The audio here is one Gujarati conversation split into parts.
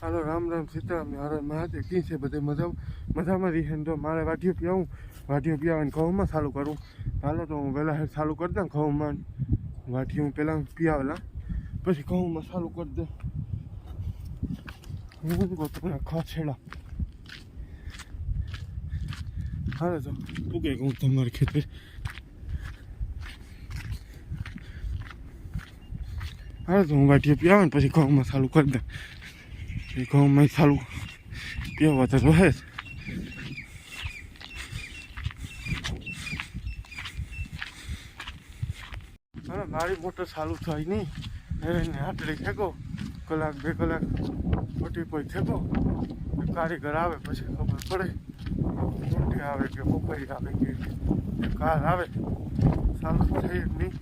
હાલો, રામ રામ સીતારામ હારે મહાદેવ, કી છે બધે મજા મજામાં રહી તો મારે વાઢીઓ પીવું, વાઢીઓ પીવાનું ઘઉંમાં ચાલુ કરું. હાલો, તો હું વહેલા હેર ચાલુ કરી દઉં ઘઉંમાં. હું પહેલાં પીવાલા પછી ઘઉંમાં ચાલુ કરી દઉં હું ગોતના ખસેડા હાલો, તો ઉગે હું તમારી ખેતર હાલો તો હું વાટીએ પીવા ને પછી ઘઉંમાં સારું કરી દે એ ઘઉંમાં સારું પીવા તો જ. હવે મારી મોટર સારું થાય નહીં. એને આટલી ફેંકો કલાક, બે કલાક મોટી કોઈ ફેંકો કારીગર આવે પછી ખબર પડે. મોટી આવે કે બપોરી આવે કે કાર આવે. સારું થઈ નહીં.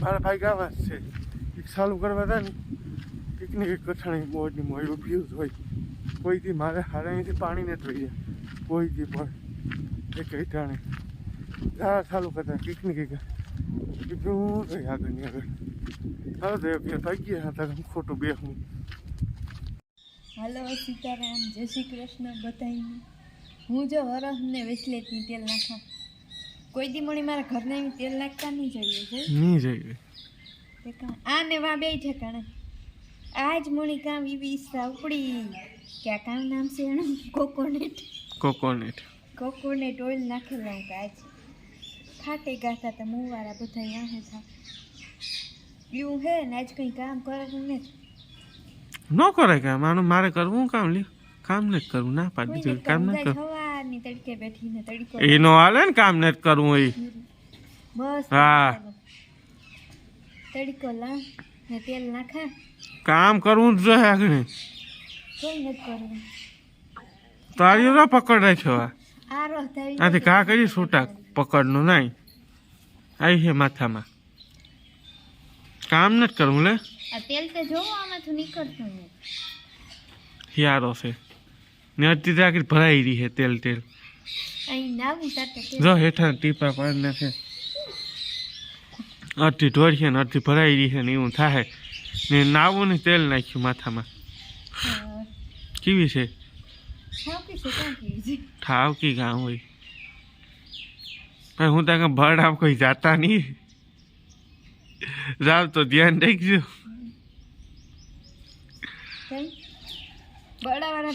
મારા ભાઈ ગાવા જ છે. એક ચાલુ કરવા હતા ને પિકનિક કઠાણી મોજની મોજ ઊભી જ હોય. કોઈથી મારે હારાણીથી પાણી ને થઈ જાય કોઈથી પણ. એક ટાણે સારા ચાલુ કરતા પિકનિક કીધું આગળની આગળની આગળ. હવે તો એક હતા ખોટું બે હું હાલો સીતારામ જય શ્રી કૃષ્ણ બધાઈને હું જો વરસને વેચલેટની તેલ નાખા કોઈ દી મળી મારા ઘરને તેલ નાખતા નહીં જોઈએ નહીં જઈએ. આ ને વા બે ઠેકાણે આજ મૂળી કામ એવી ઈચ્છા ક્યાં કામ નામ છે એનું? કોકોનેટ. કોકોનેટ. કોકોનેટ ઓઇલ નાખેલા આજ. ફાટે ગાતા તો મુવાળા બધા અહીંયા થા. એવું હે ને આજ કંઈ કામ કરવું ને ન કરાય કામ. આનું મારે કરવું કામ? લ્યો કામ નથી કરવું. ના પાડી દીધું. કામ નથી કરવું સવારની તડકે બેઠીને તડકો એનો નો હાલે ને કામ નથી કરવું એ બસ હા. તડકો લા ને તેલ નાખા. કામ કરવું જ જોઈએ આગળ. કોઈ નથી કરવું. તારી ના પકડ રાખ્યો આ. આરો થઈ આથી કા કરી છૂટા. પકડનું નહીં. આવી છે માથામાં. કામ નથી કરવું લે. આ તેલ તો જોવો આમાંથી નીકળતું નથી. યારો છે. ને અત્યારે આખી ભરાઈ રહી છે તેલ તેલ. અહીં નાવું સાથે જો હેઠા ટીપા પાડી નાખે અડધી ઢોળીએ ને અડધી ભરાઈ રહી છે ને એવું થાય. ને નાવું ને તેલ નાખ્યું માથામાં. કેવી છે? ઠાવકી ગામ હોય. ભાઈ હું ત્યાં ભર આમ કોઈ જાતા નહીં. જાવ તો ધ્યાન રાખજો. કઈ?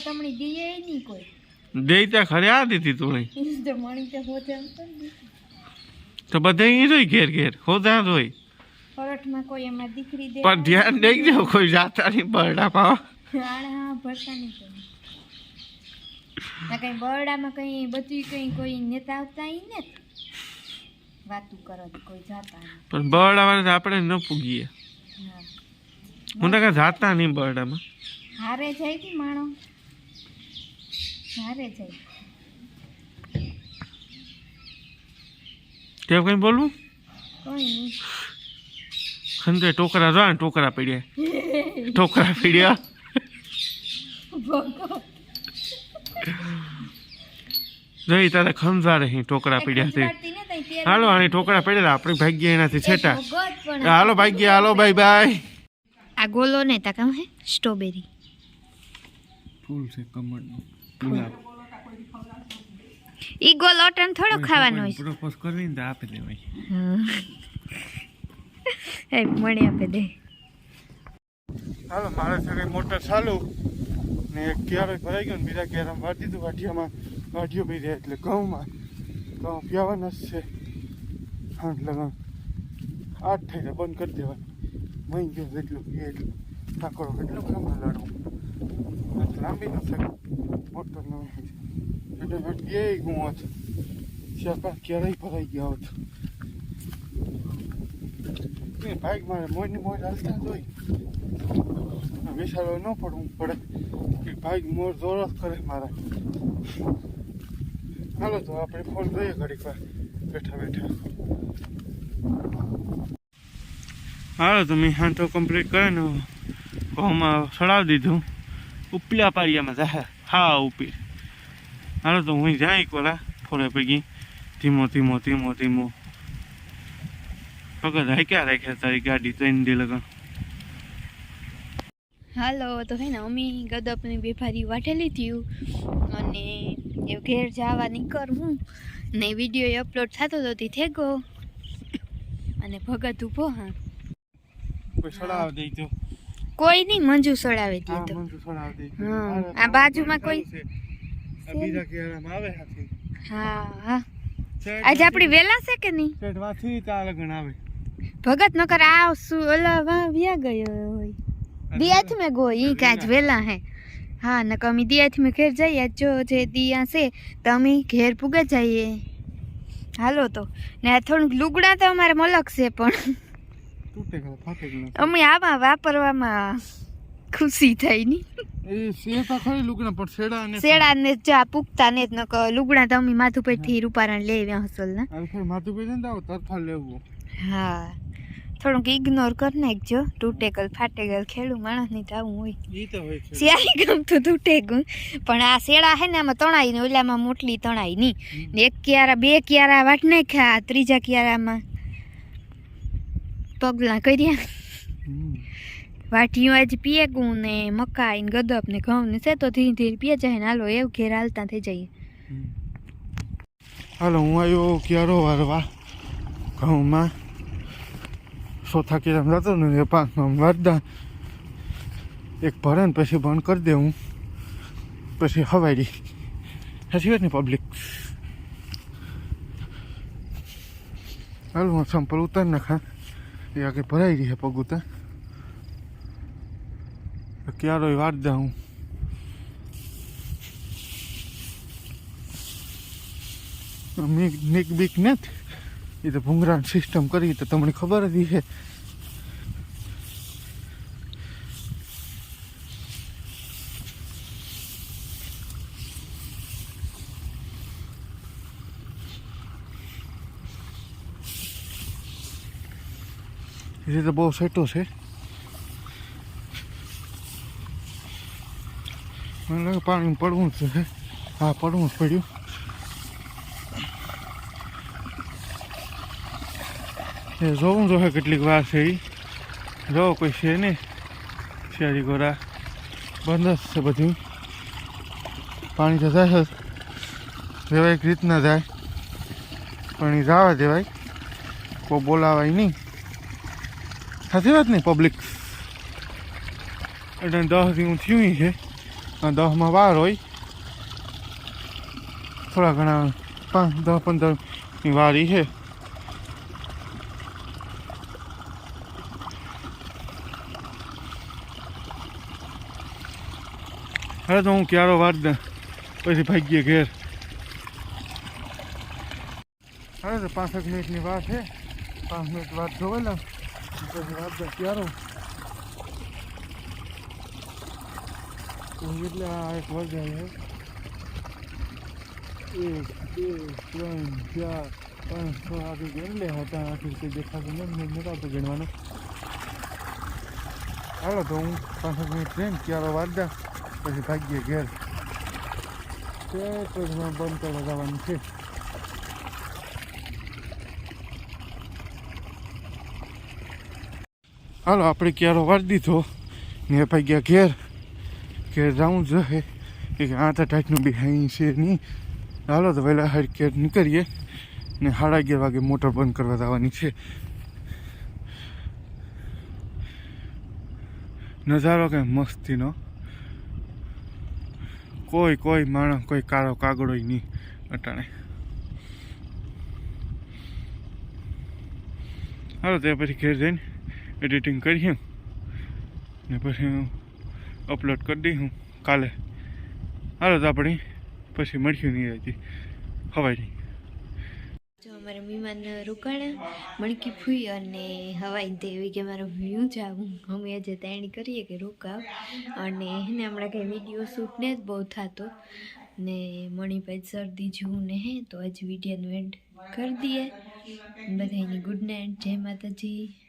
તમણી દીએ નહીં કોઈ. દે ત્યાં ખરે આ દીધી તું મણી તો હોતે એમ કરી દીધી. તો બધા અહીં રહી ઘેર ઘેર હોતા રોય પરઠમાં કોઈ એમાં દીકરી દે પણ ધ્યાન રાખજો કોઈ જાતા નહીં બરડા પાવા હા ભરતા નહીં કોઈ. કઈ બરડામાં કઈ બધું કઈ કોઈ નેતા આવતા ને? વાતું કરો કોઈ જાતા પણ બરડામાં આપણે ન પૂગીએ. હું. તો કાંઈ જાતા નહીં બરડામાં. હારે જાય કે માણો. હારે જાય. તે કઈ બોલવું ખંદે ટોકરા જો ને ટોકરા પડ્યા. ટોકરા પડ્યા? જોઈ તારે ખંજારે અહીં ટોકરા પડ્યા છે. હાલો આની ટોકરા પડ્યા આપણે ભાગ્ય એનાથી છેટા. હાલો ભાગ્ય હાલો બાય બાય આ ગોલો ને તા કામ હે? સ્ટ્રોબેરી. ફૂલ છે કમળનું. ગુલાબ. ઈ ગોલો ટન થોડો ખાવાનો હોય પ્રપોઝ કરીને તો આપી દેવાય એ મણી આપે દે. હાલો મારે છે મોટર ચાલુ ને એક ક્યારે ભરાઈ ગયો ને બીજા ક્યારે ભરી દીધું વાઢિયામાં વાઢિયો પી રહ્યા એટલે ઘઉંમાં. ઘઉં પીવાના જ છે. હા લગન આઠ થઈ જાય બંધ કરી દેવાનું. મહી ગયો જેટલું પીએ એટલું. ઠાકોરો કેટલું કામ લડવું. લાંબી ન શકે મોટર ન એટલે વાટી એ ગું હોત ચાર ક્યારેય ભરાઈ ગયા હોત એ બાઈક મારે મોજની મોજ હાલતા જ હોય વિશાળો ન પડવું પડે કે ભાઈ મોર જોર જ કરે મારા હાલો તો આપણે ફોન જોઈએ ઘડીક વાર બેઠા બેઠા હાલો તો મેં તો કમ્પ્લીટ કરે ને ઘઉંમાં સડાવી દીધું ઉપલા પારિયામાં જાય હા ઉપી હાલો તો હું જાય કોલા ફોરે પૈકી. ધીમો ધીમો ધીમો ધીમો. હાઈ ક્યાં રાખ્યા તારી ગાડી ત્રણ દી લગન? હાલો તો હે ને અમી ગદપની બેફારી વાટેલી થયું. અને એ ઘેર જવા નીકળવું ને વીડિયો અપલોડ થતો હતો તે થેગો અને ભગત ઊભો હા. સડાવ દઈ કોઈ નહીં મંજુ સડાવે દી હા તો. આ બાજુમાં કોઈ- બીજા આવે હાથી. હા. હા આજે આપણી વેલા છે કે નહીં? શેઠ વાથી ચાર લગન આવે. ભગત નકર આ ઓલા વા વ્યા ગયો હોય. દિયાથી મેં ગો ઈ કાજ વેલા હે. હા નકર અમે દિયાથી મેં ઘેર જઈએ જો જે દિયા છે તો અમે ઘેર પૂગે જઈએ. હાલો તો. ને થોડુંક લુગડા તો અમારે મલક છે પણ. અમે આમાં વાપરવામાં ખુશી થઈ ની. તો શેડા ને ને ચા લુગડા તો અમે પરથી રૂપારણ લઈ આવ્યા હસલ ના તરફા લેવું. હા. થોડુંક ઇગ્નોર કરી નાખજો તૂટેકલ ફાટેકલ ખેડું માણસની આવું હોય. તો હોય ગમતું તૂટે પણ આ શેડા હે ને આમાં તણાઈ ને ઓલામાં મોટલી તણાઈ નહીં એક ક્યારા બે ક્યારા વાટ નાખ્યા ત્રીજા ક્યારામાં પગલા કર્યા. વાટીયું આજ પીએ ગું ને મકાઈ ને ગદપ ને ઘઉં ને છે તો ધીરે ધીરે પીએ જાય ને હાલો, એવું ઘેર હાલતા થઈ જઈએ. હાલો, હું આવ્યો ક્યારો વારવા? ઘઉંમાં. ચોથા કેરામ જતો ને પાંચમાં વારદા એક ભરે ને પછી બંધ કરી દે હું પછી હવારી. સાચી વાત ને પબ્લિક હાલ, હું સંપલ ઉતાર નાખા. એ આગળ ભરાઈ રહી છે પગ ઉતાર. ક્યારો વાર દા મીક, મિક નિક બીક નથી? એ તો ભૂંગરાણ સિસ્ટમ કરી તો તમને ખબર જ છે એ તો બહુ સેટો છે. મને લાગે પાણી પડવું જ છે. હા, પડવું જ પડ્યું. એ જોવું જોઈએ કેટલીક વાર છે એ જો કોઈ છે નહીં. શિયાળી ગોરા. બંધ જ છે બધું. પાણી તો જાય જ. એક રીતના જાય. પણ એ જવા દેવાય. કોઈ બોલાવાય નહીં. સાચી વાત નહીં પબ્લિક એટલે દસ હું થયું છે. દસમાં વાર હોય, થોડા ઘણા પાંચ દસ પંદરની વારી છે. હવે તો હું ક્યારો વાર પછી ભાગીએ ઘેર. હવે તો પાંસઠ મિનિટની વાર છે. પાંચ મિનિટ વાત જોવેલા, પછી વાત ક્યારો. એટલે આ એક વાગ્યા છે એક બે ત્રણ ચાર પાંચ છ આગળ ગણી લે હતા આખી રીતે દેખાતું નથી નતા ગણવાનું હાલો તો હું પાંસઠ મિનિટ ટ્રેન ક્યારો વાર પછી ભાગીએ ઘેર તે પછી બંધ છે હાલો આપણે ક્યારો વાર દીધો ને ભાગ્યા ઘેર ઘેર જવું જોઈએ કે આ તો ટાઈટનું બી છે નહીં. હાલો તો વહેલા હાર ઘેર નીકળીએ ને સાડા અગિયાર વાગે મોટર બંધ કરવા જવાની છે. નજારો કે મસ્તીનો. કોઈ કોઈ માણસ, કોઈ કાળો કાગડો નહીં અટાણે. હાલો તે પછી ઘેર જઈને એડિટિંગ કરીએ. ને પછી અપલોડ કરી દઈ હું કાલે. હાલો તો આપણે પછી મળ્યું નહીં હજી હવાઈ જો અમારે મહેમાન રોકાણા, મણકી ફૂઈ અને હવાઈ દેવી કે મારો વ્યૂ આવું. અમે આજે તેણી કરીએ કે રોકાવ. અને એને હમણાં કંઈ વીડિયો શૂટ ને જ બહુ થતો. ને મણીભાઈ શરદી જેવું ને હે, તો આજ વિડીયોનું એન્ડ કરી દઈએ. બધાની ગુડ નાઇટ જય માતાજી.